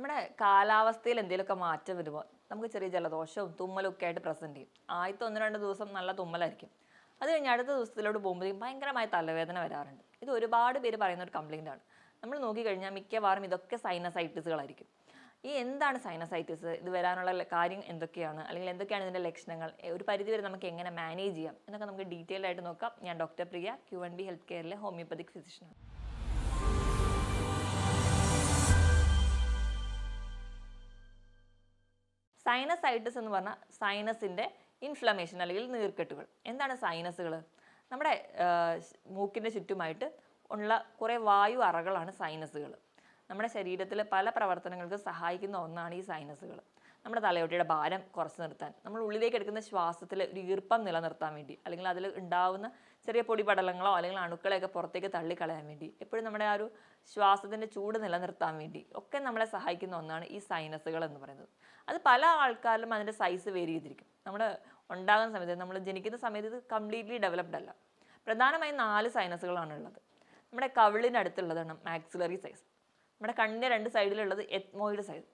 നമ്മുടെ കാലാവസ്ഥയിൽ എന്തെങ്കിലുമൊക്കെ മാറ്റം വരുമ്പോൾ നമുക്ക് ചെറിയ ജലദോഷവും തുമ്മലും ഒക്കെ ആയിട്ട് പ്രസന്റ് ചെയ്യും. ആദ്യത്തെ ഒന്ന് രണ്ട് ദിവസം നല്ല തുമ്മലായിരിക്കും. അത് കഴിഞ്ഞ് അടുത്ത ദിവസത്തിലോട്ട് പോകുമ്പോഴേക്കും ഭയങ്കരമായ തലവേദന വരാറുണ്ട്. ഇത് ഒരുപാട് പേര് പറയുന്ന ഒരു കംപ്ലൈന്റ് ആണ്. നമ്മൾ നോക്കിക്കഴിഞ്ഞാൽ മിക്കവാറും ഇതൊക്കെ സൈനസൈറ്റിസുകളായിരിക്കും ഈ എന്താണ് സൈനസൈറ്റിസ് ഇത് വരാനുള്ള കാര്യം എന്തൊക്കെയാണ്? അല്ലെങ്കിൽ എന്തൊക്കെയാണ് ഇതിന്റെ ലക്ഷണങ്ങൾ? ഒരു പരിധിവരെ നമുക്ക് എങ്ങനെ മാനേജ് ചെയ്യാം? എന്നൊക്കെ നമുക്ക് ഡീറ്റെയിൽ ആയിട്ട് നോക്കാം. ഞാൻ doctor Priya Q N B health കെയറിലെ homeopathic ഫിസിഷ്യനാണ് സൈനസൈറ്റിസ് എന്ന് പറഞ്ഞാൽ സൈനസിന്റെ ഇൻഫ്ലമേഷൻ അല്ലെങ്കിൽ നീർക്കെട്ടുകൾ. എന്താണ് സൈനസുകൾ നമ്മുടെ മൂക്കിന്റെ ചുറ്റുമായിട്ട് ഉള്ള കുറേ വായു അറകളാണ് സൈനസുകൾ നമ്മുടെ ശരീരത്തിലെ പല പ്രവർത്തനങ്ങൾക്ക് സഹായിക്കുന്ന ഒന്നാണ് ഈ സൈനസുകൾ നമ്മുടെ തലയോട്ടിയുടെ ഭാരം കുറച്ച് നിർത്താൻ നമ്മൾ ഉള്ളിലേക്ക് എടുക്കുന്ന ശ്വാസത്തിൽ ഒരു ഈർപ്പം നിലനിർത്താൻ വേണ്ടി അല്ലെങ്കിൽ അതിൽ ഉണ്ടാവുന്ന ചെറിയ പൊടിപടലങ്ങളോ അല്ലെങ്കിൽ അണുക്കളെയൊക്കെ പുറത്തേക്ക് തള്ളിക്കളയാൻ വേണ്ടി എപ്പോഴും നമ്മുടെ ആ ഒരു ശ്വാസത്തിന്റെ ചൂട് നിലനിർത്താൻ വേണ്ടി ഒക്കെ നമ്മളെ സഹായിക്കുന്ന ഒന്നാണ് ഈ സൈനസുകൾ എന്ന് പറയുന്നത്. അത് പല ആൾക്കാരിലും അതിന്റെ സൈസ് വേരി ചെയ്തിരിക്കും. നമ്മൾ ഉണ്ടാകുന്ന സമയത്ത് നമ്മൾ ജനിക്കുന്ന സമയത്ത് ഇത് കംപ്ലീറ്റ്ലി ഡെവലപ്ഡ് അല്ല. പ്രധാനമായും നാല് സൈനസുകളാണ് ഉള്ളത്. നമ്മുടെ കവിളിനടുത്തുള്ളതാണ് മാക്സിലറി സൈസ് നമ്മുടെ കണ്ണിന്റെ രണ്ട് സൈഡിലുള്ളത് എത്മോയിഡ് സൈസ്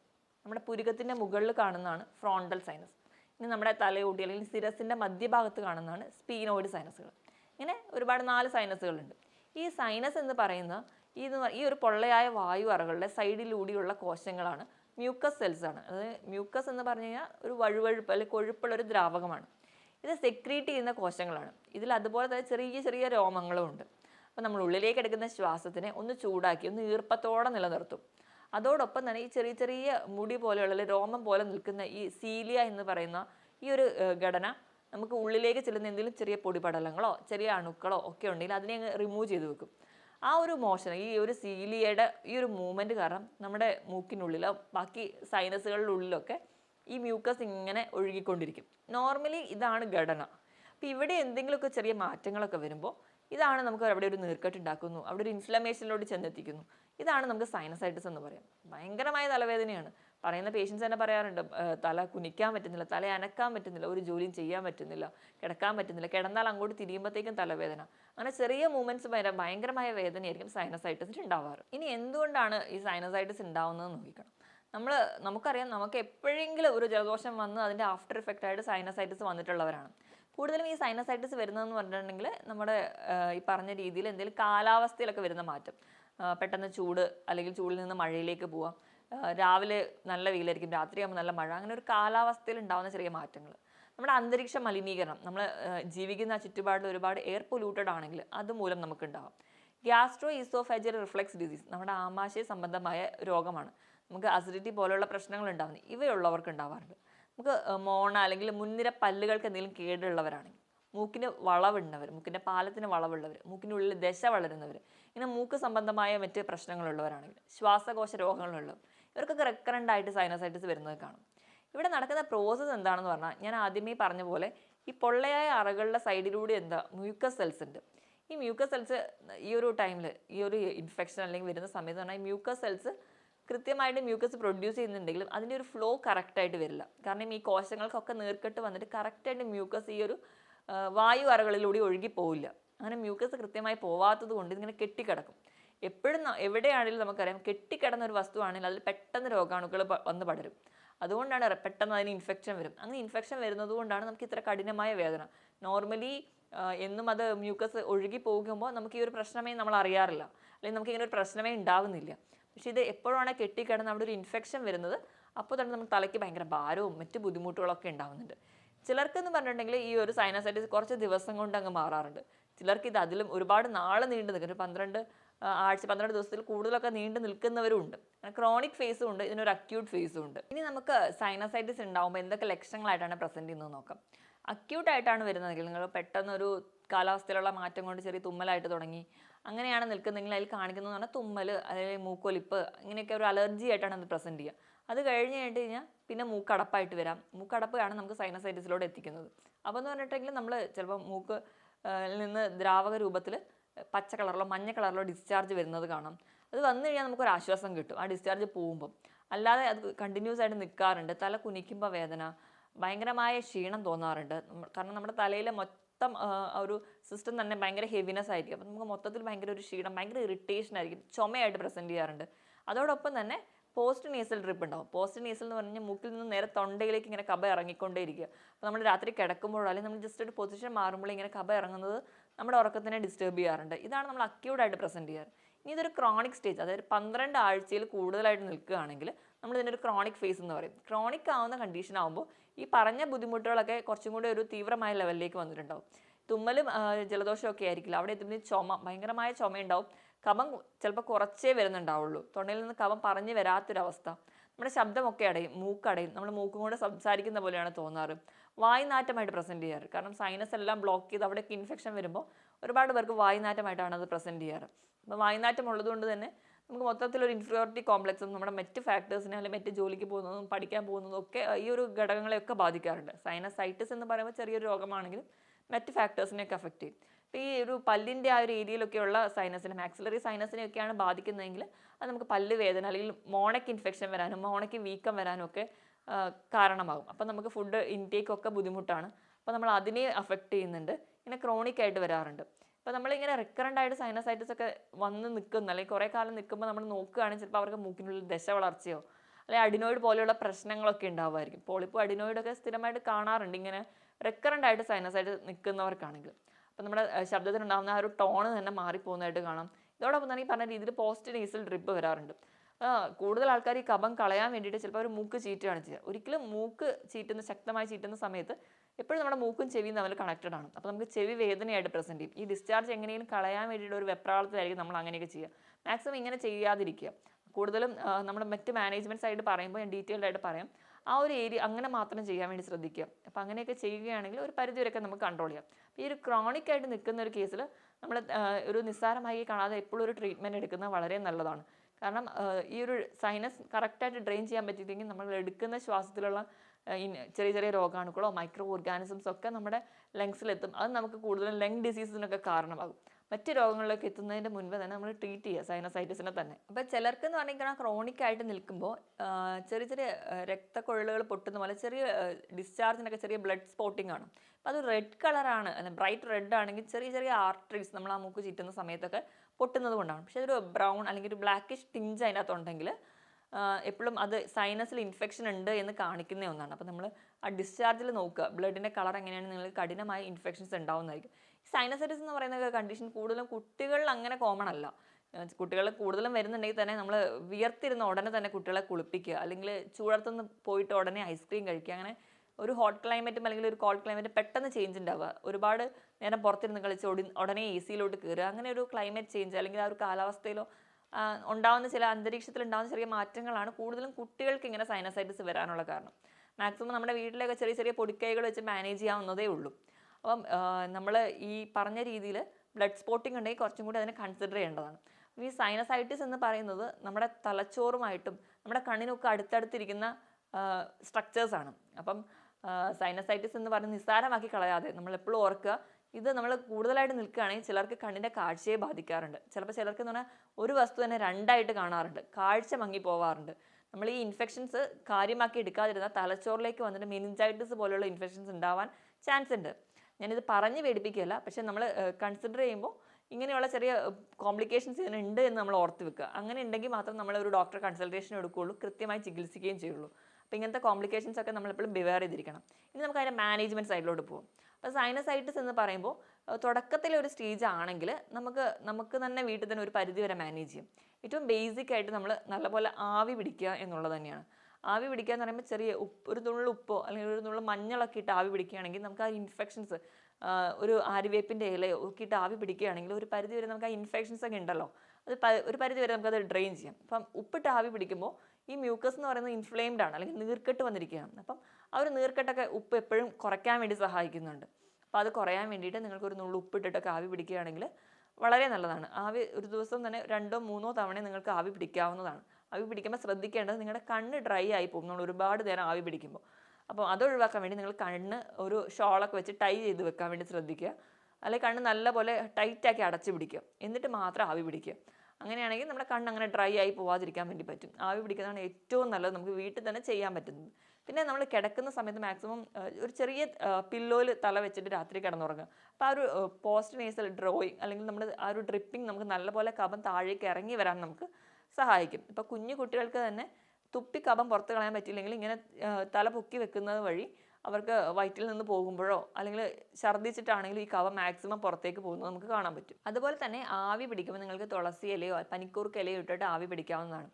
നമ്മുടെ പുരുകത്തിന്റെ മുകളിൽ കാണുന്നതാണ് ഫ്രോണ്ടൽ സൈനസ് ഇനി നമ്മുടെ തലയോട്ടി അല്ലെങ്കിൽ സിരസിന്റെ മധ്യഭാഗത്ത് കാണുന്നതാണ് സ്പീനോയിഡ് സൈനസുകൾ ഇങ്ങനെ ഒരുപാട് നാല് സൈനസുകളുണ്ട് ഈ സൈനസ് എന്ന് പറയുന്ന ഈ ഈ ഒരു പൊള്ളയായ വായു അറകളുടെ സൈഡിലൂടെയുള്ള കോശങ്ങളാണ് മ്യൂക്കസ് സെൽസാണ് അതായത് അത് മ്യൂക്കസ് എന്ന് പറഞ്ഞു കഴിഞ്ഞാൽ ഒരു വഴുവഴുപ്പ് അല്ലെങ്കിൽ കൊഴുപ്പുള്ള ഒരു ദ്രാവകമാണ്. ഇത് സെക്രീറ്റ് ചെയ്യുന്ന കോശങ്ങളാണ്. ഇതിൽ അതുപോലെ തന്നെ ചെറിയ ചെറിയ രോമങ്ങളും ഉണ്ട്. അപ്പോൾ നമ്മൾ ഉള്ളിലേക്ക് എടുക്കുന്ന ശ്വാസത്തിനെ ഒന്ന് ചൂടാക്കി ഒന്ന് ഈർപ്പത്തോടെ നിലനിർത്തും. അതോടൊപ്പം തന്നെ ഈ ചെറിയ ചെറിയ മുടി പോലെയുള്ള രോമം പോലെ നിൽക്കുന്ന ഈ സീലിയ എന്ന് പറയുന്ന ഈ ഒരു ഘടന നമുക്ക് ഉള്ളിലേക്ക് ചെല്ലുന്ന എന്തെങ്കിലും ചെറിയ പൊടിപടലങ്ങളോ ചെറിയ അണുക്കളോ ഒക്കെ ഉണ്ടെങ്കിൽ അതിനെ അങ്ങ് റിമൂവ് ചെയ്ത് വെക്കും. ആ ഒരു മോഷൻ ഈ ഒരു സീലിയയുടെ ഈ ഒരു മൂവ്മെന്റ് കാരണം നമ്മുടെ മൂക്കിനുള്ളിലോ ബാക്കി സൈനസുകളുടെ ഉള്ളിലൊക്കെ ഈ മ്യൂക്കസ് ഇങ്ങനെ ഒഴുകിക്കൊണ്ടിരിക്കും. നോർമലി ഇതാണ് ഘടന. അപ്പോൾ ഇവിടെ എന്തെങ്കിലുമൊക്കെ ചെറിയ മാറ്റങ്ങളൊക്കെ വരുമ്പോൾ ഇതാണ് നമുക്ക് അവിടെ ഒരു നീർക്കെട്ട് ഉണ്ടാക്കുന്നു. അവിടെ ഒരു ഇൻഫ്ലമേഷനിലോട്ട് ചെന്നെത്തിക്കുന്നു. ഇതാണ് നമുക്ക് സൈനസൈറ്റിസ് എന്ന് പറയാം. ഭയങ്കരമായ തലവേദനയാണ്. പറയുന്ന പേഷ്യൻസ് തന്നെ പറയാറുണ്ട് തല കുനിക്കാൻ പറ്റുന്നില്ല തല അനക്കാൻ പറ്റുന്നില്ല ഒരു ജോലിയും ചെയ്യാൻ പറ്റുന്നില്ല കിടക്കാൻ പറ്റുന്നില്ല കിടന്നാൽ അങ്ങോട്ട് തിരിയുമ്പോഴത്തേക്കും തലവേദന. അങ്ങനെ ചെറിയ മൂവ്മെന്റ്സ് വരെ ഭയങ്കരമായ വേദനയായിരിക്കും സൈനസൈറ്റിസിന് ഉണ്ടാവാറ്. ഇനി എന്തുകൊണ്ടാണ് ഈ സൈനസൈറ്റിസ് ഉണ്ടാവുന്നത് നോക്കിക്കണം. നമ്മൾ നമുക്കറിയാം നമുക്ക് എപ്പോഴെങ്കിലും ഒരു ജലദോഷം വന്ന് അതിന്റെ ആഫ്റ്റർ ഇഫക്റ്റായിട്ട് സൈനസൈറ്റിസ് വന്നിട്ടുള്ളവരാണ്. കൂടുതലും ഈ സൈനസൈറ്റിസ് വരുന്നതെന്ന് പറഞ്ഞിട്ടുണ്ടെങ്കിൽ നമ്മുടെ ഈ പറഞ്ഞ രീതിയിൽ എന്തെങ്കിലും കാലാവസ്ഥയിലൊക്കെ വരുന്ന മാറ്റം. പെട്ടെന്ന് ചൂട് അല്ലെങ്കിൽ ചൂടിൽ നിന്ന് മഴയിലേക്ക് പോവാം. രാവിലെ നല്ല വെയിലായിരിക്കും രാത്രിയാകുമ്പോൾ നല്ല മഴ. അങ്ങനെ ഒരു കാലാവസ്ഥയിൽ ഉണ്ടാകുന്ന ചെറിയ മാറ്റങ്ങൾ. നമ്മുടെ അന്തരീക്ഷ മലിനീകരണം. നമ്മൾ ജീവിക്കുന്ന ആ ചുറ്റുപാടിൽ ഒരുപാട് എയർ പൊല്യൂട്ടഡ് ആണെങ്കിൽ അതുമൂലം നമുക്ക് ഉണ്ടാവാം ഗ്യാസ്ട്രോ ഈസോഫാജിയൽ റിഫ്ലക്സ് ഡിസീസ് നമ്മുടെ ആമാശയ സംബന്ധമായ രോഗമാണ്. നമുക്ക് അസിഡിറ്റി പോലെയുള്ള പ്രശ്നങ്ങൾ ഉണ്ടാവുന്നത് ഇവയുള്ളവർക്ക് ഉണ്ടാവാറുണ്ട്. നമുക്ക് മോണ അല്ലെങ്കിൽ മുൻനിര പല്ലുകൾക്ക് എന്തെങ്കിലും കേടുള്ളവരാണെങ്കിൽ മൂക്കിന് വളവിടുന്നവർ മൂക്കിന്റെ പാലത്തിന് വളവുള്ളവർ മൂക്കിനുള്ളിൽ ദശ വളരുന്നവർ ഇങ്ങനെ മൂക്ക് സംബന്ധമായ മറ്റ് പ്രശ്നങ്ങളുള്ളവരാണെങ്കിൽ ശ്വാസകോശ രോഗങ്ങളുള്ളവർ. ഇവർക്കൊക്കെ റെക്കറന്റ് ആയിട്ട് സൈനസൈറ്റിസ് വരുന്നത് കാണും. ഇവിടെ നടക്കുന്ന പ്രോസസ്സ് എന്താണെന്ന് പറഞ്ഞാൽ ഞാൻ ആദ്യമേ പറഞ്ഞ പോലെ ഈ പൊള്ളയായ അറകളുടെ സൈഡിലൂടെ എന്താ മ്യൂക്കസ് സെൽസ് ഉണ്ട്. ഈ മ്യൂക്കസ് സെൽസ് ഈ ഒരു ടൈമിൽ ഈ ഒരു ഇൻഫെക്ഷൻ അല്ലെങ്കിൽ വരുന്ന സമയത്ത് പറഞ്ഞാൽ ഈ മ്യൂക്കസ് സെൽസ് കൃത്യമായിട്ട് മ്യൂക്കസ് പ്രൊഡ്യൂസ് ചെയ്യുന്നുണ്ടെങ്കിലും അതിന്റെ ഒരു ഫ്ലോ കറക്റ്റായിട്ട് വരില്ല. കാരണം ഈ കോശങ്ങൾക്കൊക്കെ നീർക്കെട്ട് വന്നിട്ട് കറക്റ്റായിട്ട് മ്യൂക്കസ് ഈ ഒരു വായു അറകളിലൂടെ ഒഴുകി പോവില്ല. അങ്ങനെ മ്യൂക്കസ് കൃത്യമായി പോവാത്തത് കൊണ്ട് ഇതിങ്ങനെ കെട്ടിക്കിടക്കും. എപ്പോഴും എവിടെയാണെങ്കിലും നമുക്കറിയാം കെട്ടിക്കിടന്ന ഒരു വസ്തുവാണെങ്കിൽ അതിൽ പെട്ടെന്ന് രോഗാണുക്കൾ വന്ന് പടരും. അതുകൊണ്ടാണ് പെട്ടെന്ന് അതിന് ഇൻഫെക്ഷൻ വരും. അങ്ങനെ ഇൻഫെക്ഷൻ വരുന്നത് കൊണ്ടാണ് നമുക്ക് ഇത്ര കഠിനമായ വേദന. നോർമലി എന്നും അത് മ്യൂക്കസ് ഒഴുകി പോകുമ്പോൾ നമുക്ക് ഈ ഒരു പ്രശ്നമേ നമ്മൾ അറിയാറില്ല. അല്ലെങ്കിൽ നമുക്ക് ഇങ്ങനെ ഒരു പ്രശ്നമേ ഉണ്ടാവുന്നില്ല. പക്ഷേ ഇത് എപ്പോഴാണ് കെട്ടിക്കിടന്ന് അവിടെ ഒരു ഇൻഫെക്ഷൻ വരുന്നത്? അപ്പോൾ തന്നെ നമുക്ക് തലയ്ക്ക് ഭയങ്കര ഭാരവും മറ്റ് ബുദ്ധിമുട്ടുകളൊക്കെ ഉണ്ടാവുന്നുണ്ട്. ചിലർക്കെന്ന് പറഞ്ഞിട്ടുണ്ടെങ്കിൽ ഈ ഒരു സൈനസൈറ്റിസ് കുറച്ച് ദിവസം കൊണ്ട് അങ്ങ് മാറാറുണ്ട്. ചിലർക്ക് ഇത് അതിലും ഒരുപാട് നാൾ നീണ്ടു നിൽക്കും. ഒരു പന്ത്രണ്ട് ആഴ്ച പന്ത്രണ്ട് ദിവസത്തിൽ കൂടുതലൊക്കെ നീണ്ടു നിൽക്കുന്നവരും ഉണ്ട് ക്രോണിക് ഫേസും ഉണ്ട്. ഇതിനൊരു അക്യൂട്ട് ഫേസും ഉണ്ട്. ഇനി നമുക്ക് സൈനസൈറ്റിസ് ഉണ്ടാകുമ്പോൾ എന്തൊക്കെ ലക്ഷണങ്ങളായിട്ടാണ് പ്രസന്റ് ചെയ്യുന്നത് നോക്കാം. അക്യൂട്ടായിട്ടാണ് വരുന്നതെങ്കിൽ നിങ്ങൾ പെട്ടെന്നൊരു കാലാവസ്ഥയിലുള്ള മാറ്റം കൊണ്ട് ചെറിയ തുമ്മലായിട്ട് തുടങ്ങി അങ്ങനെയാണ് നിൽക്കുന്നതെങ്കിൽ അതിൽ കാണിക്കുന്നത് പറഞ്ഞാൽ തുമ്മൽ അല്ലെങ്കിൽ മൂക്കൊലിപ്പ് ഇങ്ങനെയൊക്കെ ഒരു അലർജി ആയിട്ടാണ് അത് പ്രസന്റ് ചെയ്യുക. അത് കഴിഞ്ഞ് കഴിഞ്ഞ് കഴിഞ്ഞാൽ പിന്നെ മൂക്കടപ്പായിട്ട് വരാം. മൂക്കടപ്പാണ് നമുക്ക് സൈനസൈറ്റിസിലൂടെ എത്തിക്കുന്നത്. അപ്പോൾ എന്ന് പറഞ്ഞിട്ടുണ്ടെങ്കിൽ നമ്മൾ ചിലപ്പോൾ മൂക്ക് നിന്ന് ദ്രാവക രൂപത്തിൽ പച്ച കളറിലോ മഞ്ഞ കളറിലോ ഡിസ്ചാർജ് വരുന്നത് കാണാം. അത് വന്നു കഴിഞ്ഞാൽ നമുക്കൊരു ആശ്വാസം കിട്ടും ആ ഡിസ്ചാർജ് പോകുമ്പം. അല്ലാതെ അത് കണ്ടിന്യൂസ് ആയിട്ട് നിൽക്കാറുണ്ട് തല കുനിക്കുമ്പോൾ വേദന ഭയങ്കരമായ ക്ഷീണം തോന്നാറുണ്ട്. കാരണം നമ്മുടെ തലയിലെ മൊത്തം ആ, ഒരു സിസ്റ്റം തന്നെ ഭയങ്കര ഹെവിനെസ് ആയിരിക്കും. അപ്പം നമുക്ക് മൊത്തത്തിൽ ഭയങ്കര ഒരു ക്ഷീണം ഭയങ്കര ഇറിറ്റേഷൻ ആയിരിക്കും. ചുമയായിട്ട് പ്രസന്റ് ചെയ്യാറുണ്ട്. അതോടൊപ്പം തന്നെ പോസ്റ്റ് നേസൽ ഡ്രിപ്പ് ഉണ്ടാവും. പോസ്റ്റ് നേസൽ എന്ന് പറഞ്ഞാൽ മൂക്കിൽ നിന്ന് നേരെ തൊണ്ടയിലേക്ക് ഇങ്ങനെ കബ ഇറങ്ങിക്കൊണ്ടേയിരിക്കുക. അപ്പോൾ നമ്മൾ രാത്രി കിടക്കുമ്പോഴോ അല്ലെങ്കിൽ നമ്മൾ ജസ്റ്റ് ഒരു പൊസിഷൻ മാറുമ്പോൾ ഇങ്ങനെ കബ ഇറങ്ങുന്നത് നമ്മുടെ ഉറക്കത്തിനെ ഡിസ്റ്റർബ് ചെയ്യാറുണ്ട്. ഇതാണ് നമ്മൾ അക്യൂട്ടായിട്ട് പ്രസന്റ് ചെയ്യാറ്. ഇനി ഇതൊരു ക്രോണിക് സ്റ്റേജ് അതായത് പന്ത്രണ്ട് ആഴ്ചയിൽ കൂടുതലായിട്ട് നിൽക്കുകയാണെങ്കിൽ നമ്മൾ ഇതിനൊരു ക്രോണിക് ഫേസ് എന്ന് പറയും. ക്രോണിക് ആവുന്ന കണ്ടീഷൻ ആകുമ്പോൾ ഈ പറഞ്ഞ ബുദ്ധിമുട്ടുകളൊക്കെ കുറച്ചും കൂടി ഒരു തീവ്രമായ ലെവലിലേക്ക് വന്നിട്ടുണ്ടാവും. തുമ്മലും ഒക്കെ ആയിരിക്കില്ല. അവിടെ എത്തുമ്പോൾ ചുമ ഭയങ്കരമായ ചുമയുണ്ടാവും. കഫം ചിലപ്പോൾ കുറച്ചേ വരുന്നുണ്ടാവുള്ളൂ. തൊണ്ടയിൽ നിന്ന് കഫം പറഞ്ഞു വരാത്തൊരവസ്ഥ. നമ്മുടെ ശബ്ദമൊക്കെ അടയും മൂക്കടയും നമ്മൾ മൂക്കും കൊണ്ട് സംസാരിക്കുന്ന പോലെയാണ് തോന്നാറ്. വായ്നാറ്റമായിട്ട് പ്രസന്റ് ചെയ്യാറ്. കാരണം സൈനസ് എല്ലാം ബ്ലോക്ക് ചെയ്ത് അവിടേക്ക് ഇൻഫെക്ഷൻ വരുമ്പോൾ ഒരുപാട് പേർക്ക് വായ്നാറ്റമായിട്ടാണ് അത് പ്രസന്റ് ചെയ്യാറ്. അപ്പോൾ വായ്നാറ്റം ഉള്ളതുകൊണ്ട് തന്നെ നമുക്ക് മൊത്തത്തിൽ ഒരു ഇൻഫീരിയോറിറ്റി കോംപ്ലക്സും നമ്മുടെ മറ്റ് ഫാക്ടേഴ്സിനെ അല്ലെങ്കിൽ മറ്റ് ജോലിക്ക് പോകുന്നതും പഠിക്കാൻ പോകുന്നതും ഒക്കെ ഈ ഒരു ഘടകങ്ങളെയൊക്കെ ബാധിക്കാറുണ്ട്. സൈനസൈറ്റിസ് എന്ന് പറയുമ്പോൾ ചെറിയൊരു രോഗമാണെങ്കിലും മറ്റ് ഫാക്ടേഴ്സിനെയൊക്കെ അഫക്റ്റ് ചെയ്യും. അപ്പോൾ ഈ ഒരു പല്ലിന്റെ ആ ഒരു ഏരിയയിലൊക്കെയുള്ള സൈനസിന് മാക്സിലറി സൈനസിനെയൊക്കെയാണ് ബാധിക്കുന്നതെങ്കിൽ അത് നമുക്ക് പല്ല് വേദന അല്ലെങ്കിൽ മോണയ്ക്ക് ഇൻഫെക്ഷൻ വരാനും മോണയ്ക്ക് വീക്കം വരാനും ഒക്കെ കാരണമാകും. അപ്പോൾ നമുക്ക് ഫുഡ് ഇൻടേക്ക് ഒക്കെ ബുദ്ധിമുട്ടാണ്. അപ്പോൾ നമ്മൾ അതിനെ അഫക്റ്റ് ചെയ്യുന്നുണ്ട്. ഇങ്ങനെ ക്രോണിക് ആയിട്ട് വരാറുണ്ട്. അപ്പോൾ നമ്മളിങ്ങനെ റിക്കറന്റ് ആയിട്ട് സൈനസൈറ്റിസ് ഒക്കെ വന്ന് നിൽക്കുന്ന അല്ലെങ്കിൽ കുറേ കാലം നിൽക്കുമ്പോൾ നമ്മൾ നോക്കുകയാണെങ്കിൽ ചിലപ്പോൾ അവർക്ക് മൂക്കിനുള്ളിൽ ദശ വളർച്ചയോ അല്ലെങ്കിൽ അഡിനോയിഡ് പോലെയുള്ള പ്രശ്നങ്ങളൊക്കെ ഉണ്ടാവുമായിരിക്കും. പോളിപ്പോ അഡിനോയിഡ് ഒക്കെ സ്ഥിരമായിട്ട് കാണാറുണ്ട്. ഇങ്ങനെ റിക്കറന്റ് ആയിട്ട് സൈനസൈറ്റിസ് നിൽക്കുന്നവർക്കാണെങ്കിൽ. അപ്പോൾ നമ്മുടെ ശബ്ദത്തിനുണ്ടാകുന്ന ആ ഒരു ടോണ് തന്നെ മാറിപ്പോകുന്നതായിട്ട് കാണാം. ഇതോടൊപ്പം തന്നെ ഈ പറഞ്ഞ രീതിയിൽ പോസ്റ്റ് നേസൽ ഡ്രിപ്പ് വരാറുണ്ട്. കൂടുതൽ ആൾക്കാർ ഈ കഫം കളയാൻ വേണ്ടിയിട്ട് ചിലപ്പോൾ ഒരു മൂക്ക് ചീറ്റുകയാണ് ചെയ്യുക. ഒരിക്കലും മൂക്ക് ചീറ്റുന്ന ശക്തമായി ചീറ്റുന്ന സമയത്ത് എപ്പോഴും നമ്മുടെ മൂക്കും ചെവിയും തമ്മിൽ കണക്റ്റഡ് ആണ്. അപ്പോൾ നമുക്ക് ചെവി വേദനയായിട്ട് പ്രസന്റ് ചെയ്യും. ഈ ഡിസ്ചാർജ് എങ്ങനെയും കളയാൻ വേണ്ടിയിട്ട് ഒരു വെപ്രാളത്തിലായിരിക്കും നമ്മൾ അങ്ങനെയൊക്കെ ചെയ്യുക. മാക്സിമം ഇങ്ങനെ ചെയ്യാതിരിക്കുക. കൂടുതലും നമ്മുടെ മറ്റ് മാനേജ്മെന്റ് സൈഡ് പറയുമ്പോൾ ഞാൻ ഡീറ്റെയിൽഡ് ആയിട്ട് പറയാം. ആ ഒരു ഏരിയ അങ്ങനെ മാത്രം ചെയ്യാൻ വേണ്ടി ശ്രദ്ധിക്കുക. അപ്പോൾ അങ്ങനെയൊക്കെ ചെയ്യുകയാണെങ്കിൽ ഒരു പരിധി വരെയൊക്കെ നമുക്ക് കൺട്രോൾ ചെയ്യാം. ഈ ഒരു ക്രോണിക് ആയിട്ട് നിൽക്കുന്ന ഒരു കേസിൽ നമ്മൾ ഒരു നിസ്സാരമായി കാണാതെ എപ്പോഴും ഒരു ട്രീറ്റ്മെന്റ് എടുക്കുന്നത് വളരെ നല്ലതാണ്. കാരണം ഈ ഒരു സൈനസ് കറക്റ്റായിട്ട് ഡ്രെയിൻ ചെയ്യാൻ പറ്റിയില്ലെങ്കിൽ നമ്മൾ എടുക്കുന്ന ശ്വാസത്തിലുള്ള ചെറിയ ചെറിയ രോഗാണുക്കളോ മൈക്രോ ഓർഗാനിസംസ് ഒക്കെ നമ്മുടെ ലങ്സിലെത്തും. അത് നമുക്ക് കൂടുതലും ലങ് ഡിസീസിനൊക്കെ കാരണമാകും. മറ്റ് രോഗങ്ങളിലേക്ക് എത്തുന്നതിന്റെ മുൻപ് തന്നെ നമ്മൾ ട്രീറ്റ് ചെയ്യുക സൈനസൈറ്റിസിനെ തന്നെ. അപ്പോൾ ചിലർക്ക് എന്ന് പറഞ്ഞാൽ ക്രോണിക് ആയിട്ട് നിൽക്കുമ്പോൾ ചെറിയ ചെറിയ രക്തക്കൊഴലുകൾ പൊട്ടുന്ന പോലെ ചെറിയ ഡിസ്ചാർജിനൊക്കെ ചെറിയ ബ്ലഡ് സ്പോട്ടിംഗ് ആണ്. അപ്പോൾ അത് റെഡ് കളറാണ് ബ്രൈറ്റ് റെഡ് ആണെങ്കിൽ ചെറിയ ചെറിയ ആർട്ടറീസ് നമ്മൾ ആ മൂക്ക് ചീറ്റുന്ന സമയത്തൊക്കെ പൊട്ടുന്നത് കൊണ്ടാണ്. പക്ഷേ അതൊരു ബ്രൗൺ അല്ലെങ്കിൽ ഒരു ബ്ലാക്കിഷ് ടിഞ്ച് അതിനകത്തുണ്ടെങ്കിൽ എപ്പോഴും അത് സൈനസിൽ ഇൻഫെക്ഷൻ ഉണ്ട് എന്ന് കാണിക്കുന്ന ഒന്നാണ്. അപ്പോൾ നമ്മൾ ആ ഡിസ്ചാർജിൽ നോക്കുക. ബ്ലഡിന്റെ കളർ എങ്ങനെയാണ്? നിങ്ങൾക്ക് കഠിനമായ ഇൻഫെക്ഷൻസ് ഉണ്ടാവുന്നതായിരിക്കും. സൈനസൈറ്റിസ് എന്ന് പറയുന്ന കണ്ടീഷൻ കൂടുതലും കുട്ടികളിൽ അങ്ങനെ കോമൺ അല്ല. കുട്ടികൾ കൂടുതലും വരുന്നുണ്ടെങ്കിൽ തന്നെ നമ്മൾ വിയർത്തിരുന്ന ഉടനെ തന്നെ കുട്ടികളെ കുളിപ്പിക്കുക. അല്ലെങ്കിൽ ചൂടത്തുനിന്ന് പോയിട്ട് ഉടനെ ഐസ്ക്രീം കഴിക്കുക. അങ്ങനെ ഒരു ഹോട്ട് ക്ലൈമറ്റും അല്ലെങ്കിൽ ഒരു കോൾഡ് ക്ലൈമറ്റും പെട്ടെന്ന് ചേഞ്ച് ഉണ്ടാവുക. ഒരുപാട് നേരം പുറത്തിരുന്ന് കളിച്ച് ഉടനെ എ സിയിലോട്ട് കയറുക അങ്ങനെ ഒരു ക്ലൈമറ്റ് ചേഞ്ച് അല്ലെങ്കിൽ ആ ഒരു കാലാവസ്ഥയിലോ ഉണ്ടാവുന്ന ചില അന്തരീക്ഷത്തിൽ ഉണ്ടാകുന്ന ചെറിയ മാറ്റങ്ങളാണ് കൂടുതലും കുട്ടികൾക്ക് ഇങ്ങനെ സൈനസൈറ്റിസ് വരാനുള്ള കാരണം. മാക്സിമം നമ്മുടെ വീട്ടിലൊക്കെ ചെറിയ ചെറിയ പൊടിക്കൈകൾ വെച്ച് മാനേജ് ചെയ്യാവുന്നതേ ഉള്ളൂ. അപ്പം നമ്മൾ ഈ പറഞ്ഞ രീതിയിൽ ബ്ലഡ് സ്പോട്ടിംഗ് ഉണ്ടെങ്കിൽ കുറച്ചും കൂടി അതിനെ കൺസിഡർ ചെയ്യേണ്ടതാണ്. ഈ സൈനസൈറ്റിസ് എന്ന് പറയുന്നത് നമ്മുടെ തലച്ചോറുമായിട്ടും നമ്മുടെ കണ്ണിനൊക്കെ അടുത്തടുത്തിരിക്കുന്ന സ്ട്രക്ചേഴ്സാണ് അപ്പം സൈനസൈറ്റിസ് എന്ന് പറഞ്ഞ് നിസ്സാരമാക്കി കളയാതെ നമ്മളെപ്പോഴും ഓർക്കുക ഇത് നമ്മൾ കൂടുതലായിട്ട് നിൽക്കുകയാണെങ്കിൽ ചിലർക്ക് കണ്ണിന്റെ കാഴ്ചയെ ബാധിക്കാറുണ്ട്. ചിലപ്പോൾ ചിലർക്ക് എന്ന് പറഞ്ഞാൽ ഒരു വസ്തു തന്നെ രണ്ടായിട്ട് കാണാറുണ്ട്. കാഴ്ച മങ്ങി പോവാറുണ്ട്. നമ്മൾ ഈ ഇൻഫെക്ഷൻസ് കാര്യമാക്കി എടുക്കാതിരുന്ന തലച്ചോറിലേക്ക് വന്നിട്ട് മെനിഞ്ചൈറ്റിസ് പോലെയുള്ള ഇൻഫെക്ഷൻസ് ഉണ്ടാവാൻ ചാൻസ് ഉണ്ട്. ഞാനിത് പറഞ്ഞ് പേടിപ്പിക്കുകയല്ല. പക്ഷെ നമ്മൾ കൺസിഡർ ചെയ്യുമ്പോൾ ഇങ്ങനെയുള്ള ചെറിയ കോംപ്ലിക്കേഷൻസ് ഇതിനുണ്ട് എന്ന് നമ്മൾ ഓർത്ത് വെക്കുക. അങ്ങനെ ഉണ്ടെങ്കിൽ മാത്രം നമ്മൾ ഒരു ഡോക്ടർ കൺസൾട്ടേഷൻ എടുക്കുകയുള്ളൂ. കൃത്യമായി ചികിത്സിക്കുകയും ചെയ്യുള്ളൂ. അപ്പോൾ ഇങ്ങനത്തെ കോംപ്ലിക്കേഷൻസ് ഒക്കെ നമ്മളെപ്പോഴും ബിവെയർ ചെയ്തിരിക്കണം. ഇനി നമുക്ക് അതിന്റെ മാനേജ്മെന്റ് സൈഡിലോട്ട് പോകും അപ്പോൾ സൈനസൈറ്റിസ് എന്ന് പറയുമ്പോൾ തുടക്കത്തിലെ ഒരു സ്റ്റേജ് ആണെങ്കിൽ നമുക്ക് നമുക്ക് തന്നെ വീട്ടിൽ തന്നെ ഒരു പരിധി വരെ മാനേജ് ചെയ്യും. ഏറ്റവും ബേസിക് ആയിട്ട് നമ്മൾ നല്ലപോലെ ആവി പിടിക്കുക എന്നുള്ളത് തന്നെയാണ്. ആവി പിടിക്കുക എന്ന് പറയുമ്പോൾ ചെറിയ ഉപ്പ് ഒരു നുള്ളു ഉപ്പോ അല്ലെങ്കിൽ ഒരു നുള്ളു മഞ്ഞളൊക്കെ ഇട്ട് ആവി പിടിക്കുകയാണെങ്കിൽ നമുക്ക് ആ ഇൻഫെക്ഷൻസ് ഒരു ആര്യവേപ്പിന്റെ ഇലയോ ഒക്കെ ഇട്ട് ആവി പിടിക്കുകയാണെങ്കിൽ ഒരു പരിധി വരെ നമുക്ക് ആ ഇൻഫെക്ഷൻസ് ഒക്കെ ഉണ്ടല്ലോ. അത് ഒരു പരിധി വരെ നമുക്കത് ഡ്രെയിൻ ചെയ്യാം. അപ്പം ഉപ്പിട്ട് ആവി പിടിക്കുമ്പോൾ ഈ മ്യൂക്കസ് എന്ന് പറയുന്നത് ഇൻഫ്ലെയിംഡ് ആണ് അല്ലെങ്കിൽ നീർക്കെട്ട് വന്നിരിക്കുകയാണ്. അപ്പം ആ ഒരു നീർക്കെട്ടൊക്കെ ഉപ്പ് എപ്പോഴും കുറയ്ക്കാൻ വേണ്ടി സഹായിക്കുന്നുണ്ട്. അപ്പോൾ അത് കുറയാൻ വേണ്ടിയിട്ട് നിങ്ങൾക്കൊരു നുള്ളു ഉപ്പിട്ടിട്ടൊക്കെ ആവി പിടിക്കുകയാണെങ്കിൽ വളരെ നല്ലതാണ്. ആവി ഒരു ദിവസം തന്നെ രണ്ടോ മൂന്നോ തവണ നിങ്ങൾക്ക് ആവി പിടിക്കാവുന്നതാണ്. ആവി പിടിക്കുമ്പോൾ ശ്രദ്ധിക്കേണ്ടത് നിങ്ങളുടെ കണ്ണ് ഡ്രൈ ആയി പോകും. നമ്മൾ ഒരുപാട് നേരം ആവി പിടിക്കുമ്പോൾ. അപ്പോൾ അത് ഒഴിവാക്കാൻ വേണ്ടി നിങ്ങൾ കണ്ണ് ഒരു ഷോളൊക്കെ വെച്ച് ടൈ ചെയ്ത് വെക്കാൻ വേണ്ടി ശ്രദ്ധിക്കുക. അല്ലെങ്കിൽ കണ്ണ് നല്ലപോലെ ടൈറ്റാക്കി അടച്ചു പിടിക്കുക. എന്നിട്ട് മാത്രം ആവി പിടിക്കുക. അങ്ങനെയാണെങ്കിൽ നമ്മുടെ കണ്ണ് അങ്ങനെ ഡ്രൈ ആയി പോവാതിരിക്കാൻ വേണ്ടി പറ്റും. ആവി പിടിക്കുന്നതാണ് ഏറ്റവും നല്ലത് നമുക്ക് വീട്ടിൽ തന്നെ ചെയ്യാൻ പറ്റുന്നത്. പിന്നെ നമ്മൾ കിടക്കുന്ന സമയത്ത് മാക്സിമം ഒരു ചെറിയ പില്ലോയിൽ തല വെച്ചിട്ട് രാത്രി കിടന്നുറങ്ങുക. അപ്പോൾ ആ ഒരു പോസ്റ്റ് നേസൽ ഡ്രോയിങ് അല്ലെങ്കിൽ നമ്മുടെ ആ ഒരു ഡ്രിപ്പിംഗ് നമുക്ക് നല്ലപോലെ കഫം താഴേക്ക് ഇറങ്ങി വരാൻ നമുക്ക് സഹായിക്കും. ഇപ്പോൾ കുഞ്ഞു കുട്ടികൾക്ക് തന്നെ തുപ്പി കഫം പുറത്ത് കളയാൻ പറ്റിയില്ലെങ്കിൽ ഇങ്ങനെ തല പൊക്കി വെക്കുന്നത് വഴി അവർക്ക് വയറ്റിൽ നിന്ന് പോകുമ്പോഴോ അല്ലെങ്കിൽ ഛർദ്ദിച്ചിട്ടാണെങ്കിലും ഈ കവ മാക്സിമം പുറത്തേക്ക് പോകുന്നത് നമുക്ക് കാണാൻ പറ്റും. അതുപോലെ തന്നെ ആവി പിടിക്കുമ്പോൾ നിങ്ങൾക്ക് തുളസി ഇലയോ പനിക്കൂർക്ക് ഇലയോ ഇട്ടിട്ട് ആവി പിടിക്കാവുന്നതാണ്.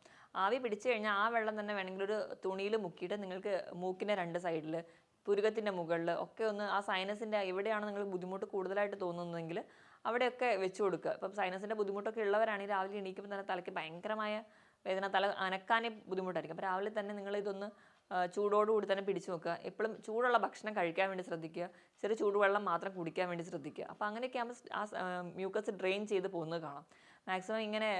ആവി പിടിച്ചു കഴിഞ്ഞാൽ ആ വെള്ളം തന്നെ വേണമെങ്കിൽ ഒരു തുണിയിൽ മുക്കിയിട്ട് നിങ്ങൾക്ക് മൂക്കിന്റെ രണ്ട് സൈഡിൽ പുരുകത്തിന്റെ മുകളിൽ ഒക്കെ ഒന്ന് ആ സൈനസിന്റെ എവിടെയാണ് നിങ്ങൾ ബുദ്ധിമുട്ട് കൂടുതലായിട്ട് തോന്നുന്നതെങ്കിൽ അവിടെയൊക്കെ വെച്ച് കൊടുക്കുക. ഇപ്പം സൈനസിന്റെ ബുദ്ധിമുട്ടൊക്കെ ഉള്ളവരാണെങ്കിൽ രാവിലെ എണീക്കുമ്പോൾ തന്നെ തലയ്ക്ക് ഭയങ്കരമായ വേദന തല അനക്കാനേ ബുദ്ധിമുട്ടായിരിക്കും. അപ്പോൾ രാവിലെ തന്നെ നിങ്ങൾ ഇതൊന്ന് ചൂടോടുകൂടി തന്നെ പിടിച്ചു നോക്കുക എപ്പോഴും ചൂടുള്ള ഭക്ഷണം കഴിക്കാൻ വേണ്ടി ശ്രദ്ധിക്കുക. ചെറിയ ചൂടുവെള്ളം മാത്രം കുടിക്കാൻ വേണ്ടി ശ്രദ്ധിക്കുക. അപ്പോൾ അങ്ങനെയൊക്കെ ആ മ്യൂക്കസ് ഡ്രെയിൻ ചെയ്ത് പോകുന്നത് കാണാം. മാക്സിമം ഇങ്ങനെ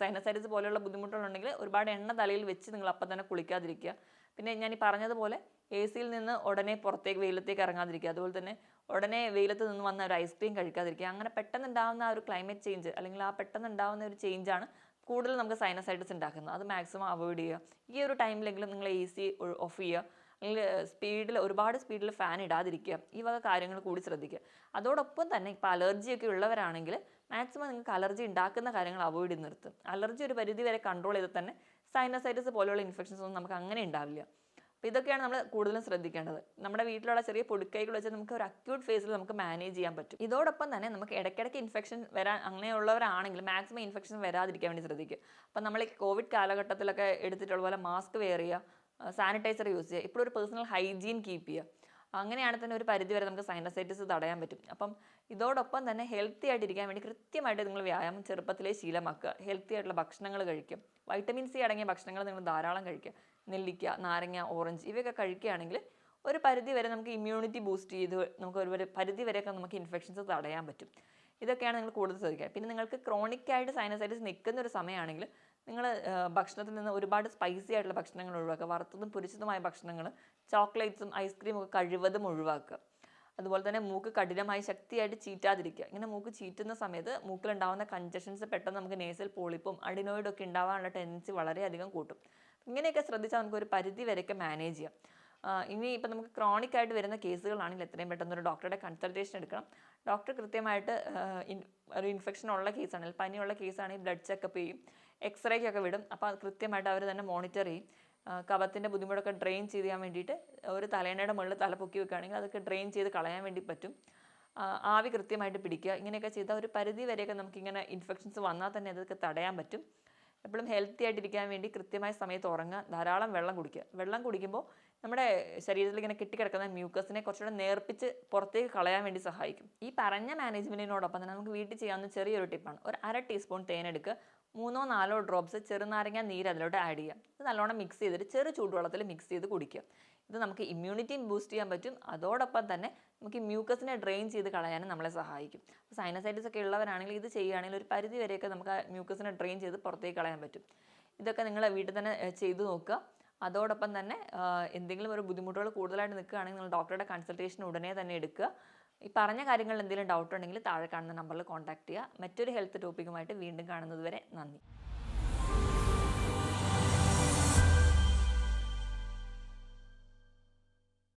സൈനസൈറ്റിസ് പോലെയുള്ള ബുദ്ധിമുട്ടുകളുണ്ടെങ്കിൽ ഒരുപാട് എണ്ണ തലയിൽ വെച്ച് നിങ്ങൾ അപ്പം തന്നെ കുളിക്കാതിരിക്കുക. പിന്നെ ഞാൻ ഈ പറഞ്ഞതുപോലെ എ സിയിൽ നിന്ന് ഉടനെ പുറത്തേക്ക് വെയിലത്തേക്ക് ഇറങ്ങാതിരിക്കുക. അതുപോലെ തന്നെ ഉടനെ വെയിലത്ത് നിന്ന് വന്ന ഒരു ഐസ്ക്രീം കഴിക്കാതിരിക്കുക. അങ്ങനെ പെട്ടെന്ന് ഉണ്ടാകുന്ന ആ ഒരു ക്ലൈമറ്റ് ചേഞ്ച് അല്ലെങ്കിൽ ആ പെട്ടെന്ന് ഉണ്ടാകുന്ന ഒരു ചേഞ്ചാണ് കൂടുതൽ നമുക്ക് സൈനസൈറ്റിസ് ഉണ്ടാക്കുന്നത് അത് മാക്സിമം അവോയ്ഡ് ചെയ്യുക. ഈ ഒരു ടൈമിലെങ്കിലും നിങ്ങൾ എ സി ഓഫ് ചെയ്യുക. അല്ലെങ്കിൽ സ്പീഡിൽ ഒരുപാട് സ്പീഡിൽ ഫാൻ ഇടാതിരിക്കുക. ഈ വക കാര്യങ്ങൾ കൂടി ശ്രദ്ധിക്കുക. അതോടൊപ്പം തന്നെ ഇപ്പോൾ അലർജിയൊക്കെ ഉള്ളവരാണെങ്കിൽ മാക്സിമം നിങ്ങൾക്ക് അലർജി ഉണ്ടാക്കുന്ന കാര്യങ്ങൾ അവോയ്ഡ് ചെയ്ത് നിർത്തും അലർജി ഒരു പരിധി വരെ കൺട്രോൾ ചെയ്ത് തന്നെ സൈനസൈറ്റിസ് പോലെയുള്ള ഇൻഫെക്ഷൻസ് ഒന്നും നമുക്ക് അങ്ങനെ ഉണ്ടാവില്ല. അപ്പോൾ ഇതൊക്കെയാണ് നമ്മൾ കൂടുതലും ശ്രദ്ധിക്കേണ്ടത്. നമ്മുടെ വീട്ടിലുള്ള ചെറിയ പൊടിക്കൈകൾ വെച്ച് നമുക്ക് ഒരു അക്യൂട്ട് ഫേസിൽ നമുക്ക് മാനേജ് ചെയ്യാൻ പറ്റും. ഇതോടൊപ്പം തന്നെ നമുക്ക് ഇടയ്ക്കിടയ്ക്ക് ഇൻഫെക്ഷൻ വരാൻ അങ്ങനെയുള്ളവരാണെങ്കിൽ മാക്സിമം ഇൻഫെക്ഷൻ വരാതിരിക്കാൻ വേണ്ടി ശ്രദ്ധിക്കുക. അപ്പം നമ്മൾ ഈ കോവിഡ് കാലഘട്ടത്തിലൊക്കെ എടുത്തിട്ടുള്ള പോലെ മാസ്ക് വെയർ ചെയ്യുക സാനിറ്റൈസർ യൂസ് ചെയ്യുക ഇപ്പോഴൊരു പേഴ്സണൽ ഹൈജീൻ കീപ്പ് ചെയ്യുക. അങ്ങനെയാണ് തന്നെ ഒരു പരിധി വരെ നമുക്ക് സൈനസൈറ്റിസ് തടയാൻ പറ്റും. അപ്പം ഇതോടൊപ്പം തന്നെ ഹെൽത്തി ആയിട്ടിരിക്കാൻ വേണ്ടി കൃത്യമായിട്ട് നിങ്ങൾ വ്യായാമം ചെറുപ്പത്തിലേ ശീലമാക്കുക. ഹെൽത്തി ആയിട്ടുള്ള ഭക്ഷണങ്ങൾ കഴിക്കും വൈറ്റമിൻ സി അടങ്ങിയ ഭക്ഷണങ്ങൾ നിങ്ങൾ ധാരാളം കഴിക്കുക. നെല്ലിക്ക നാരങ്ങ ഓറഞ്ച് ഇവയൊക്കെ കഴിക്കുകയാണെങ്കിൽ ഒരു പരിധി വരെ നമുക്ക് ഇമ്മ്യൂണിറ്റി ബൂസ്റ്റ് ചെയ്ത് നമുക്ക് ഒരു പരിധി വരെയൊക്കെ നമുക്ക് ഇൻഫെക്ഷൻസ് തടയാൻ പറ്റും. ഇതൊക്കെയാണ് നിങ്ങൾ കൂടുതൽ ശ്രദ്ധിക്കുക. പിന്നെ നിങ്ങൾക്ക് ക്രോണിക് ആയിട്ട് സൈനസൈറ്റിസ് നിൽക്കുന്ന ഒരു സമയമാണെങ്കിൽ നിങ്ങൾ ഭക്ഷണത്തിൽ നിന്ന് ഒരുപാട് സ്പൈസി ആയിട്ടുള്ള ഭക്ഷണങ്ങൾ ഒഴിവാക്കുക. വറുത്തതും പൊരിച്ചതുമായ ഭക്ഷണങ്ങൾ ചോക്ലേറ്റ്സും ഐസ്ക്രീമും ഒക്കെ കഴിവതും ഒഴിവാക്കുക. അതുപോലെ തന്നെ മൂക്ക് കഠിനമായി ശക്തിയായിട്ട് ചീറ്റാതിരിക്കുക. ഇങ്ങനെ മൂക്ക് ചീറ്റുന്ന സമയത്ത് മൂക്കിലുണ്ടാവുന്ന കഞ്ചഷൻസ് പെട്ടെന്ന് നമുക്ക് നേസൽ പോളിപ്പും അഡിനോയിഡും ഒക്കെ ഉണ്ടാവാനുള്ള ടെൻഡൻസി വളരെയധികം കൂട്ടും. ഇങ്ങനെയൊക്കെ ശ്രദ്ധിച്ചാൽ നമുക്ക് ഒരു പരിധി വരെയൊക്കെ മാനേജ് ചെയ്യാം. ഇനി ഇപ്പം നമുക്ക് ക്രോണിക് ആയിട്ട് വരുന്ന കേസുകളാണെങ്കിൽ എത്രയും പെട്ടെന്ന് ഒരു ഡോക്ടറുടെ കൺസൾട്ടേഷൻ എടുക്കണം. ഡോക്ടർ കൃത്യമായിട്ട് ഒരു ഇൻഫെക്ഷൻ ഉള്ള കേസാണെങ്കിൽ പനിയുള്ള കേസാണെങ്കിൽ ബ്ലഡ് ചെക്കപ്പ് ചെയ്യും. എക്സ്റേക്കൊക്കെ വിടും. അപ്പോൾ കൃത്യമായിട്ട് അവർ തന്നെ മോണിറ്റർ ചെയ്യും. കവത്തിന്റെ ബുദ്ധിമുട്ടൊക്കെ ഡ്രെയിൻ ചെയ്ത് ചെയ്യാൻ വേണ്ടിയിട്ട് ഒരു തലേണയുടെ മുകളിൽ തല പൊക്കി വെക്കുകയാണെങ്കിൽ അതൊക്കെ ഡ്രെയിൻ ചെയ്ത് കളയാൻ വേണ്ടി പറ്റും. ആവി കൃത്യമായിട്ട് പിടിക്കുക. ഇങ്ങനെയൊക്കെ ചെയ്താൽ ഒരു പരിധി വരെയൊക്കെ നമുക്കിങ്ങനെ ഇൻഫെക്ഷൻസ് വന്നാൽ തന്നെ അതൊക്കെ തടയാൻ പറ്റും. എപ്പോഴും ഹെൽത്തി ആയിട്ടിരിക്കാൻ വേണ്ടി കൃത്യമായ സമയത്ത് ഉറങ്ങുക ധാരാളം വെള്ളം കുടിക്കുക. വെള്ളം കുടിക്കുമ്പോൾ നമ്മുടെ ശരീരത്തിൽ ഇങ്ങനെ കെട്ടിക്കിടക്കുന്ന മ്യൂക്കസിനെ കുറച്ചുകൂടെ നേർപ്പിച്ച് പുറത്തേക്ക് കളയാൻ വേണ്ടി സഹായിക്കും. ഈ പറഞ്ഞ മാനേജ്മെന്റിനോടൊപ്പം തന്നെ നമുക്ക് വീട്ടിൽ ചെയ്യാവുന്ന ചെറിയൊരു ടിപ്പാണ് ഒരു അര ടീസ്പൂൺ തേനെടുക്കുക മൂന്നോ നാലോ ഡ്രോപ്സ് ചെറുനാരങ്ങ നീര് അതിലോട്ട് ആഡ് ചെയ്യുക. ഇത് നല്ലോണം മിക്സ് ചെയ്തിട്ട് ചെറു ചൂടുവെള്ളത്തിൽ മിക്സ് ചെയ്ത് കുടിക്കുക. ഇത് നമുക്ക് ഇമ്മ്യൂണിറ്റിയും ബൂസ്റ്റ് ചെയ്യാൻ പറ്റും. അതോടൊപ്പം തന്നെ നമുക്ക് ഈ മ്യൂക്കസിനെ ഡ്രെയിൻ ചെയ്ത് കളയാനും നമ്മളെ സഹായിക്കും. സൈനസൈറ്റിസ് ഒക്കെ ഉള്ളവരാണെങ്കിൽ ഇത് ചെയ്യുകയാണെങ്കിൽ ഒരു പരിധി വരെയൊക്കെ നമുക്ക് ആ മ്യൂക്കസിനെ ഡ്രെയിൻ ചെയ്ത് പുറത്തേക്ക് കളയാൻ പറ്റും. ഇതൊക്കെ നിങ്ങൾ വീട്ടിൽ തന്നെ ചെയ്തു നോക്കുക. അതോടൊപ്പം തന്നെ എന്തെങ്കിലും ഒരു ബുദ്ധിമുട്ടുകൾ കൂടുതലായിട്ട് നിൽക്കുകയാണെങ്കിൽ നിങ്ങൾ ഡോക്ടറുടെ കൺസൾട്ടേഷൻ ഉടനെ തന്നെ എടുക്കുക. ഈ പറഞ്ഞ കാര്യങ്ങളിൽ എന്തെങ്കിലും ഡൗട്ട് ഉണ്ടെങ്കിൽ താഴെ കാണുന്ന നമ്പറിൽ കോൺടാക്ട് ചെയ്യുക. മറ്റൊരു ഹെൽത്ത് ടോപ്പിക്കുമായിട്ട് വീണ്ടും കാണുന്നതുവരെ നന്ദി.